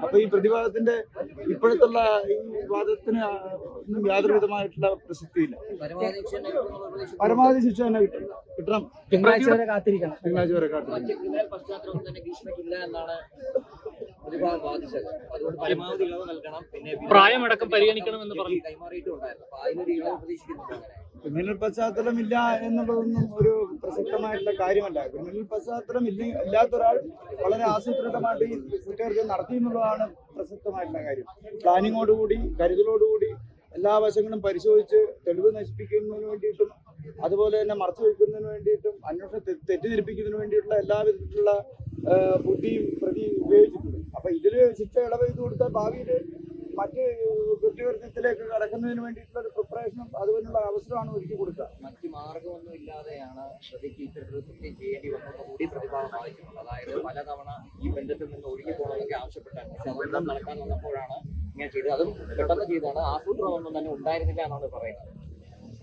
അപ്പൊ ഈ പ്രതിവാദത്തിന്റെ ഇപ്പോഴത്തുള്ള ഈ വാദത്തിന് ഒന്നും യാതൊരു വിധമായിട്ടുള്ള പ്രസക്തിയില്ല. പരമാവധി ശിക്ഷ തന്നെ കിട്ടും കിട്ടണം. തിങ്കളാഴ്ച വരെ കാത്തിരിക്കണം. തിങ്കളാഴ്ച വരെ കാട്ടും പരിഗണിക്കണം അതുകൊണ്ട് പരമാവധി ഇളവ് നൽകണം. പിന്നെ പ്രായമടക്കം പറഞ്ഞു. അപ്പൊ അതിനൊരു ഇളവ് പ്രതീക്ഷിക്കുന്നുണ്ട് അങ്ങനെ. ക്രിമിനൽ പശ്ചാത്തലം ഇല്ല എന്നുള്ളതൊന്നും ഒരു പ്രസക്തമായിട്ടുള്ള കാര്യമല്ല. ക്രിമിനൽ പശ്ചാത്തലം ഇല്ല ഇല്ലാത്ത ഒരാൾ വളരെ ആസൂത്രിതമായിട്ട് ഈ കുറ്റകൃത്യം നടത്തി എന്നുള്ളതാണ് പ്രസക്തമായിട്ടുള്ള കാര്യം. പ്ലാനിങ്ങോടുകൂടി കരുതലോടുകൂടി എല്ലാ വശങ്ങളും പരിശോധിച്ച് തെളിവ് നശിപ്പിക്കുന്നതിന് വേണ്ടിയിട്ടും അതുപോലെ തന്നെ മറച്ചു വയ്ക്കുന്നതിന് വേണ്ടിയിട്ടും അന്വേഷണം തെറ്റിദ്ധരിപ്പിക്കുന്നതിന് വേണ്ടിയിട്ടുള്ള എല്ലാവിധത്തിലുള്ള ബുദ്ധിയും പ്രതി ഉപയോഗിച്ചിട്ടുണ്ട്. അപ്പൊ ഇതിൽ ശിക്ഷ ഇളവ് ചെയ്ത് കൊടുത്താൽ ഭാവിയിൽ മറ്റ് കുറ്റകൃത്യത്തിലേക്ക് കടക്കുന്നതിന് വേണ്ടിയിട്ടുള്ള ഒരു പ്രിപ്പറേഷനും അതുപോലുള്ള അവസരമാണ് ഒരുക്കി കൊടുക്കുക. മറ്റ് മാർഗമൊന്നും ഇല്ലാതെയാണ് ശ്രദ്ധയ്ക്ക് ഇത്തരത്തിലൊരു കൃത്യം ചെയ്യേണ്ടി വന്നതെന്ന് കൂടി പ്രതിഭാഗം അതായത് പലതവണ ഈ ബന്ധത്തിൽ നിന്ന് ഒഴുകി പോകണമെന്നൊക്കെ ആവശ്യപ്പെട്ടാണ്. പക്ഷെ നടക്കാൻ വന്നപ്പോഴാണ് ഇങ്ങനെ ചെയ്തത്. അതും പെട്ടെന്ന് ചെയ്തതാണ്. ആസൂത്രണമൊന്നും തന്നെ ഉണ്ടായിരുന്നില്ല എന്നാണ് പറയുന്നത്.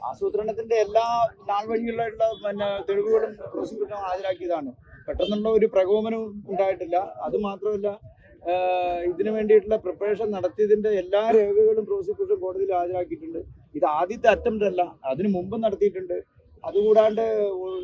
ആസൂത്രണത്തിന്റെ എല്ലാ നാൾ വഴികളിലുള്ള പിന്നെ തെളിവുകളും പ്രോസിക്യൂട്ടർ ഹാജരാക്കിയതാണ്. പെട്ടെന്നുള്ള ഒരു പ്രകോപനവും ഉണ്ടായിട്ടില്ല. അത് മാത്രമല്ല ഇതിനു വേണ്ടിയിട്ടുള്ള പ്രിപ്പറേഷൻ നടത്തിയതിന്റെ എല്ലാ രേഖകളും പ്രോസിക്യൂഷൻ കോടതിയിൽ ഹാജരാക്കിയിട്ടുണ്ട്. ഇത് ആദ്യത്തെ അറ്റംപ്റ്റ് അല്ല അതിനു മുമ്പ് നടത്തിയിട്ടുണ്ട്. അതുകൂടാണ്ട്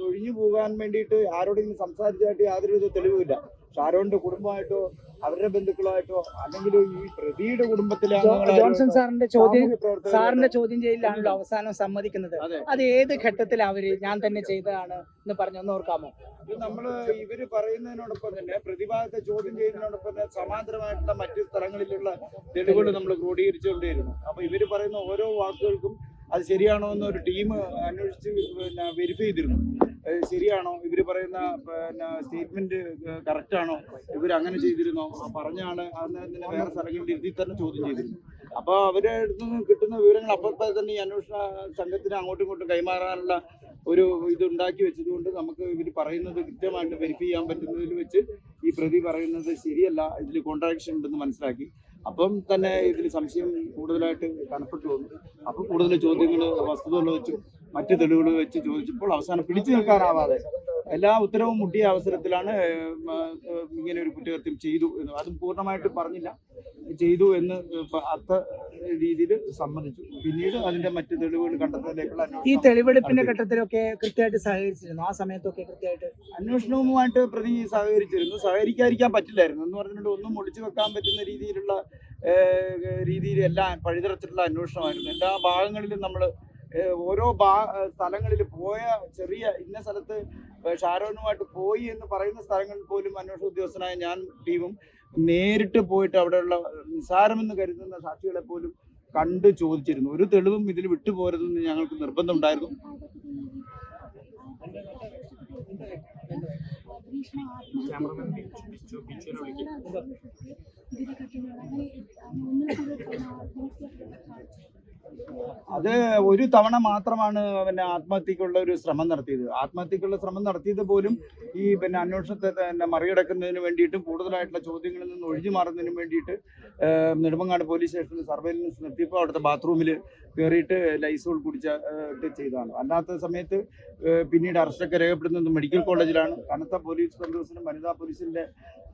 ഒഴിഞ്ഞു പോകാൻ വേണ്ടിയിട്ട് ആരോടെങ്കിലും സംസാരിച്ചായിട്ട് യാതൊരുവിധ തെളിവുമില്ല. ഷാരോണിന്റെ കുടുംബമായിട്ടോ അവരുടെ ബന്ധുക്കളായിട്ടോ അല്ലെങ്കിൽ ഈ പ്രതിയുടെ കുടുംബത്തിലെ ജോൺസൺ സാറിന്റെ ചോദ്യം സാറിന്റെ ചോദ്യം ചെയ്യലാണല്ലോ അവസാനം സമ്മതിക്കുന്നത്. അത്. ഏത് ഘട്ടത്തിൽ അവർ ഞാൻ തന്നെ ചെയ്തതാണ് എന്ന് പറഞ്ഞൊന്ന് ഓർക്കാമോ? ഇത് നമ്മൾ ഇവർ പറയുന്നതിനോടൊപ്പം തന്നെ പ്രതിഭാഗത്തെ ചോദ്യം ചെയ്യുന്നതിനോടൊപ്പം തന്നെ സമാന്തരമായിട്ടുള്ള മറ്റു സ്ഥലങ്ങളിലുള്ള തെളിവുകൾ നമ്മൾ ക്രോഡീകരിച്ചുകൊണ്ടേയിരുന്നു. അപ്പൊ ഇവർ പറയുന്ന ഓരോ വാക്കുകൾക്കും അത് ശരിയാണോ എന്ന് ഒരു ടീം അന്വേഷിച്ച് പിന്നെ വെരിഫൈ ചെയ്തിരുന്നു. ശരിയാണോ? ഇവർ പറയുന്ന പിന്നെ സ്റ്റേറ്റ്മെന്റ് കറക്റ്റ് ആണോ? ഇവർ അങ്ങനെ ചെയ്തിരുന്നോ? പറഞ്ഞാണ് അന്ന് തന്നെ വേറെ സ്ഥലങ്ങളിൽ ഇരുത്തി തന്നെ ചോദ്യം ചെയ്തിരുന്നു അപ്പോൾ അവരുടെ അടുത്ത് നിന്ന് കിട്ടുന്ന വിവരങ്ങൾ അപ്പോഴത്തെ തന്നെ ഈ അന്വേഷണ സംഘത്തിന് അങ്ങോട്ടും ഇങ്ങോട്ടും കൈമാറാനുള്ള ഒരു ഇത് ഉണ്ടാക്കി വെച്ചതുകൊണ്ട് നമുക്ക് ഇവർ പറയുന്നത് കൃത്യമായിട്ട് വെരിഫൈ ചെയ്യാൻ പറ്റുന്നതിൽ വെച്ച് ഈ പ്രതി പറയുന്നത് ശരിയല്ല ഇതിൽ കോൺട്രാക്ഷൻ ഉണ്ടെന്ന് മനസ്സിലാക്കി. അപ്പം തന്നെ ഇതിൽ സംശയം കൂടുതലായിട്ട് കനപ്പെട്ടു വന്നു. അപ്പം കൂടുതൽ ചോദ്യങ്ങൾ വസ്തുതകൾ വെച്ച് മറ്റു തെളിവുകൾ വെച്ച് ചോദിച്ചപ്പോൾ അവസാനം പിടിച്ചു നിൽക്കാനാവാതെ എല്ലാ ഉത്തരവും മുട്ടിയ അവസരത്തിലാണ് ഇങ്ങനെ ഒരു കുറ്റകൃത്യം ചെയ്തു എന്ന്. അതും പൂർണമായിട്ട് പറഞ്ഞില്ല. ചെയ്തു എന്ന് അത്ത രീതിയിൽ സമ്മതിച്ചു. പിന്നീട് അതിന്റെ മറ്റു തെളിവുകൾ കണ്ടെത്തുന്നതിലേക്കുള്ള ഈ തെളിവെടുപ്പിന്റെ ഘട്ടത്തിലൊക്കെ കൃത്യമായിട്ട് സഹകരിച്ചിരുന്നു? ആ സമയത്തൊക്കെ കൃത്യമായിട്ട് അന്വേഷണവുമായിട്ട് പ്രതി സഹകരിച്ചിരുന്നു. സഹകരിക്കാതിരിക്കാൻ പറ്റില്ലായിരുന്നു. എന്ന് പറഞ്ഞിട്ട് ഒന്നും ഒളിച്ചു വെക്കാൻ പറ്റുന്ന രീതിയിലുള്ള രീതിയിൽ എല്ലാ പഴുതിറച്ചിട്ടുള്ള അന്വേഷണമായിരുന്നു. എല്ലാ ഭാഗങ്ങളിലും നമ്മൾ ഓരോ ഭാ സ്ഥലങ്ങളിൽ പോയ ചെറിയ ഇന്ന സ്ഥലത്ത് ഷാരോനുമായിട്ട് പോയി എന്ന് പറയുന്ന സ്ഥലങ്ങളിൽ പോലും അന്വേഷണ ഉദ്യോഗസ്ഥനായ ഞാൻ ടീമും നേരിട്ട് പോയിട്ട് അവിടെയുള്ള നിസാരമെന്ന് കരുതുന്ന സാക്ഷികളെ പോലും കണ്ടു ചോദിച്ചിരുന്നു. ഒരു തെളിവും ഇതിൽ വിട്ടുപോരുതെന്ന് ഞങ്ങൾക്ക് നിർബന്ധമുണ്ടായിരുന്നു. അത് ഒരു തവണ മാത്രമാണ് പിന്നെ ആത്മഹത്യക്കുള്ള ഒരു ശ്രമം നടത്തിയത്. ആത്മഹത്യക്കുള്ള ശ്രമം നടത്തിയത് പോലും ഈ പിന്നെ അന്വേഷണത്തെ തന്നെ മറികടക്കുന്നതിന് വേണ്ടിയിട്ടും കൂടുതലായിട്ടുള്ള ചോദ്യങ്ങളിൽ നിന്ന് ഒഴിഞ്ഞു മാറുന്നതിന് വേണ്ടിയിട്ട് നെടുമങ്ങാട് പോലീസ് സ്റ്റേഷനിൽ സർവൈലൻസ് നിർത്തിയപ്പോൾ അവിടുത്തെ ബാത്റൂമിൽ കയറിയിട്ട് ലൈസോൾ കുടിച്ച ചെയ്തതാണ് അല്ലാത്ത സമയത്ത് പിന്നീട് അറസ്റ്റൊക്കെ രേഖപ്പെടുന്നത് മെഡിക്കൽ കോളേജിലാണ്. കനത്ത പോലീസ് ബന്ധുസിനും വനിതാ പോലീസിന്റെ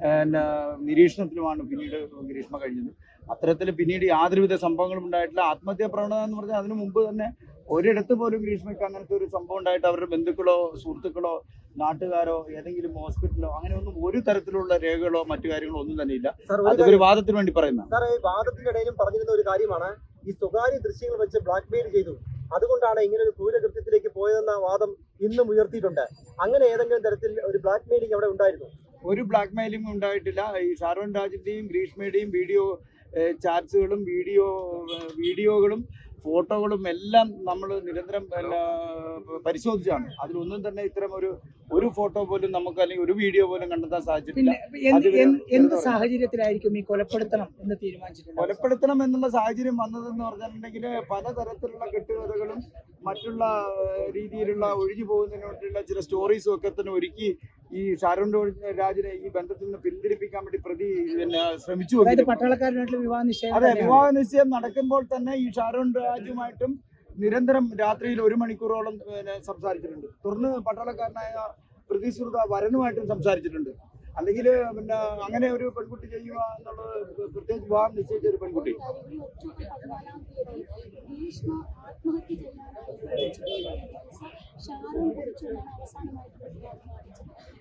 പിന്നെ നിരീക്ഷണത്തിലുമാണ് പിന്നീട് ഗ്രീഷ്മ കഴിഞ്ഞത്. അത്തരത്തിൽ പിന്നീട് യാതൊരുവിധ സംഭവങ്ങളും ഉണ്ടായിട്ടില്ല. ആത്മഹത്യാ പ്രവണത എന്ന് പറഞ്ഞാൽ അതിനു മുമ്പ് തന്നെ ഒരിടത്ത് പോലും ഗ്രീഷ്മയ്ക്ക് അങ്ങനത്തെ ഒരു സംഭവം ഉണ്ടായിട്ട് അവരുടെ ബന്ധുക്കളോ സുഹൃത്തുക്കളോ നാട്ടുകാരോ ഏതെങ്കിലും ഹോസ്പിറ്റലോ അങ്ങനെ ഒന്നും ഒരു തരത്തിലുള്ള രേഖകളോ മറ്റു കാര്യങ്ങളോ ഒന്നും തന്നെ ഇല്ല. വാദത്തിന് വേണ്ടി പറയുന്ന സാർ ഈ വാദത്തിന്റെ ഇടയിലും പറഞ്ഞിരുന്ന ഒരു കാര്യമാണ് ഈ സ്വകാര്യ ദൃശ്യങ്ങൾ വെച്ച് ബ്ലാക്ക് മെയിൽ ചെയ്തു. അതുകൊണ്ടാണ് ഇങ്ങനെ ഒരു ക്രൂരകൃത്യത്തിലേക്ക് പോയതെന്ന വാദം ഇന്നും ഉയർത്തിയിട്ടുണ്ട്. അങ്ങനെ ഏതെങ്കിലും തരത്തിൽ ഒരു ബ്ലാക്ക് മെയിലിംഗ് അവിടെ ഉണ്ടായിരുന്നു? ഒരു ബ്ലാക്ക് മെയിലിംഗ് ഉണ്ടായിട്ടില്ല. ഈ സാർവൻ രാജിന്റെയും ഗ്രീഷ്മയുടെയും വീഡിയോ ചാറ്റ്സുകളും വീഡിയോ വീഡിയോകളും ഫോട്ടോകളും എല്ലാം നമ്മൾ നിരന്തരം പരിശോധിച്ചാണ്. അതിലൊന്നും തന്നെ ഇത്തരം ഒരു ഒരു ഫോട്ടോ പോലും നമുക്ക് അല്ലെങ്കിൽ ഒരു വീഡിയോ പോലും കണ്ടെത്താൻ സാധിച്ചിട്ടില്ല. എന്ത് സാഹചര്യത്തിലായിരിക്കും ഈ കൊലപ്പെടുത്തണം എന്ന് തീരുമാനിച്ചിട്ടുണ്ട് കൊലപ്പെടുത്തണം എന്നുള്ള സാഹചര്യം വന്നതെന്ന് പറഞ്ഞിട്ടുണ്ടെങ്കിൽ പലതരത്തിലുള്ള കെട്ടുകഥകളും മറ്റുള്ള രീതിയിലുള്ള ഒഴിഞ്ഞു പോകുന്നതിനുള്ള ചില സ്റ്റോറീസും ഒക്കെ തന്നെ ഒരുക്കി ഈ ഷാരോൺ രാജിനെ ഈ ബന്ധത്തിൽ നിന്ന് പിന്തിരിപ്പിക്കാൻ വേണ്ടി പ്രതി പിന്നെ ശ്രമിച്ചു അതായത് എങ്കിലും പട്ടാളക്കാരനായിട്ടുള്ള വിവാഹ നിശ്ചയം അതെ. വിവാഹ നിശ്ചയം നടക്കുമ്പോൾ തന്നെ ഈ ഷാരോൺ രാജുമായിട്ടും നിരന്തരം രാത്രിയിൽ ഒരു മണിക്കൂറോളം പിന്നെ സംസാരിച്ചിട്ടുണ്ട്. തുടർന്ന് പട്ടാളക്കാരനായ പ്രതിശ്രുത വരനുമായിട്ടും സംസാരിച്ചിട്ടുണ്ട്. അല്ലെങ്കിൽ പിന്നെ അങ്ങനെ ഒരു പെൺകുട്ടി ചെയ്യുക എന്നുള്ളത് പ്രത്യേകിച്ച് വിവാഹം നിശ്ചയിച്ച ഒരു പെൺകുട്ടി. കുറിച്ചുകൊണ്ടാണ് അവസാനമായിട്ട്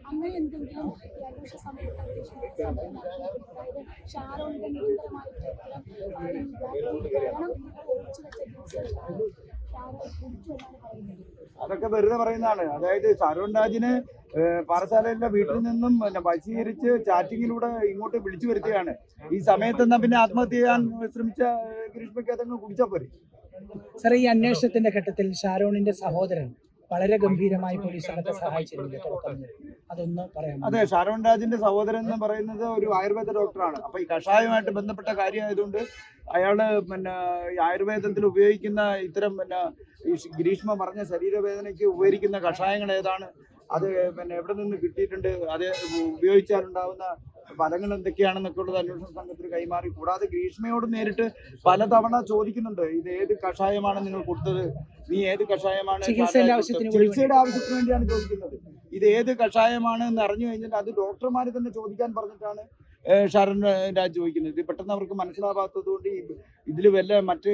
അങ്ങനെ എന്തെങ്കിലും ഈ അന്വേഷണ സമയത്ത് അന്വേഷണ സമയം നടത്തിയിട്ടുണ്ട് അതായത് ഷാറൂണിന്റെ നിരന്തരമായിട്ട് ഇത്തരം ഒഴിച്ചു വെച്ച ദിവസം ഷാറൂൺ ഷാറൂൺ എന്നാണ് പറയുന്നത്. അതൊക്കെ വെറുതെ പറയുന്നതാണ്. അതായത് ഷാരൂൺ രാജിന് പാറശാലയിലെ വീട്ടിൽ നിന്നും പിന്നെ വശീകരിച്ച് ചാറ്റിങ്ങിലൂടെ ഇങ്ങോട്ട് വിളിച്ചു വരുത്തുകയാണ് ഈ സമയത്ത് എന്നാ പിന്നെ ആത്മഹത്യ ചെയ്യാൻ ശ്രമിച്ച ഗ്രീഷ്മയ്ക്ക് അതങ്ങ് കുടിച്ചാൽ പോരെ? സാർ ഈ അന്വേഷണത്തിന്റെ ഘട്ടത്തിൽ ഷാരോണിന്റെ സഹോദരൻ വളരെ ഗംഭീരമായി പോലീസ് അടക്കം സഹായിച്ചിരുന്നു തുടക്കം. അതൊന്ന് പറയാം അതെ ഷാരോൺ രാജിന്റെ സഹോദരൻ എന്ന് പറയുന്നത് ഒരു ആയുർവേദ ഡോക്ടറാണ്. അപ്പൊ ഈ കഷായമായിട്ട് ബന്ധപ്പെട്ട കാര്യമായതുകൊണ്ട് അയാൾ പിന്നെ ആയുർവേദത്തിൽ ഉപയോഗിക്കുന്ന ഇത്തരം പിന്നെ ഈ ഗ്രീഷ്മ പറഞ്ഞ ശരീരവേദനയ്ക്ക് ഉപയോഗിക്കുന്ന കഷായങ്ങൾ ഏതാണ്? അത് പിന്നെ എവിടെ നിന്ന് കിട്ടിയിട്ടുണ്ട്? അത് ഉപയോഗിച്ചാലുണ്ടാവുന്ന ഫലങ്ങൾ എന്തൊക്കെയാണെന്നൊക്കെ ഉള്ളത് അന്വേഷണ സംഘത്തിന് കൈമാറി. കൂടാതെ ഗ്രീഷ്മയോട് നേരിട്ട് പലതവണ ചോദിക്കുന്നുണ്ട്. ഇത് ഏത് കഷായമാണ് നിങ്ങൾ കൊടുത്തത്? നീ ഏത് കഷായമാണ് ചികിത്സയുടെ ആവശ്യത്തിന് വേണ്ടിയാണ് ചോദിക്കുന്നത്. ഇത് ഏത് കഷായമാണ് എന്ന് അറിഞ്ഞു കഴിഞ്ഞാൽ അത് ഡോക്ടർമാർ തന്നെ ചോദിക്കാൻ പറഞ്ഞിട്ടാണ് ഷാരൻ രാജ് ചോദിക്കുന്നത്. ഇത് പെട്ടെന്ന് അവർക്ക് മനസ്സിലാവാത്തത് കൊണ്ട് ഇതിൽ വല്ല മറ്റ്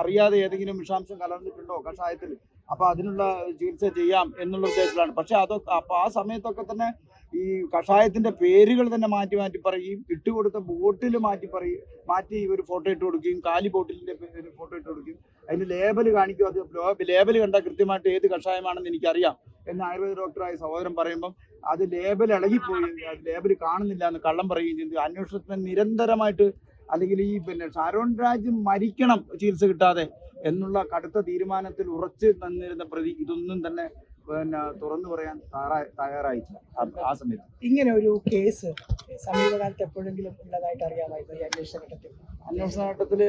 അറിയാതെ ഏതെങ്കിലും വിഷാംശം കലർന്നിട്ടുണ്ടോ കഷായത്തിൽ? അപ്പൊ അതിനുള്ള ചികിത്സ ചെയ്യാം എന്നുള്ള ഉദ്ദേശത്തിലാണ്. പക്ഷെ അതൊക്കെ അപ്പൊ ആ സമയത്തൊക്കെ തന്നെ ഈ കഷായത്തിന്റെ പേരുകൾ തന്നെ മാറ്റി മാറ്റി പറയുകയും ഇട്ടുകൊടുത്ത ബോട്ടിൽ മാറ്റി പറയും മാറ്റി ഒരു ഫോട്ടോ ഇട്ട് കൊടുക്കുകയും കാലി ബോട്ടിലിന്റെ ഫോട്ടോ ഇട്ട് കൊടുക്കുകയും അതിന് ലേബൽ കാണിക്കും അത് ലേബൽ കണ്ടാൽ കൃത്യമായിട്ട് ഏത് കഷായമാണെന്ന് എനിക്കറിയാം എന്ന് ആയുർവേദ ഡോക്ടറായ സഹോദരൻ പറയുമ്പം അത് ലേബൽ ഇളകിപ്പോയി ലേബൽ കാണുന്നില്ല എന്ന് കള്ളം പറയുകയും ചെയ്തു. അന്വേഷണത്തിന് നിരന്തരമായിട്ട് അല്ലെങ്കിൽ ഈ പിന്നെ ഷാരോൺ രാജ് മരിക്കണം ചികിത്സ കിട്ടാതെ എന്നുള്ള കടുത്ത തീരുമാനത്തിൽ ഉറച്ചു നിന്നിരുന്ന പ്രതി ഇതൊന്നും തന്നെ പിന്നെ തുറന്നു പറയാൻ തയ്യാറാ- തയ്യാറായിട്ടില്ല. ആ- ആ സമയത്ത്. ഇങ്ങനെ ഒരു കേസ് സമീപകാലത്ത് എപ്പോഴെങ്കിലും ഉള്ളതായിട്ട് അറിയാമായിരുന്നു ഈ അന്വേഷണ ഘട്ടത്തിൽ? അന്വേഷണ ഘട്ടത്തിൽ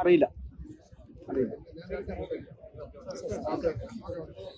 അറിയില്ല. അറിയില്ല.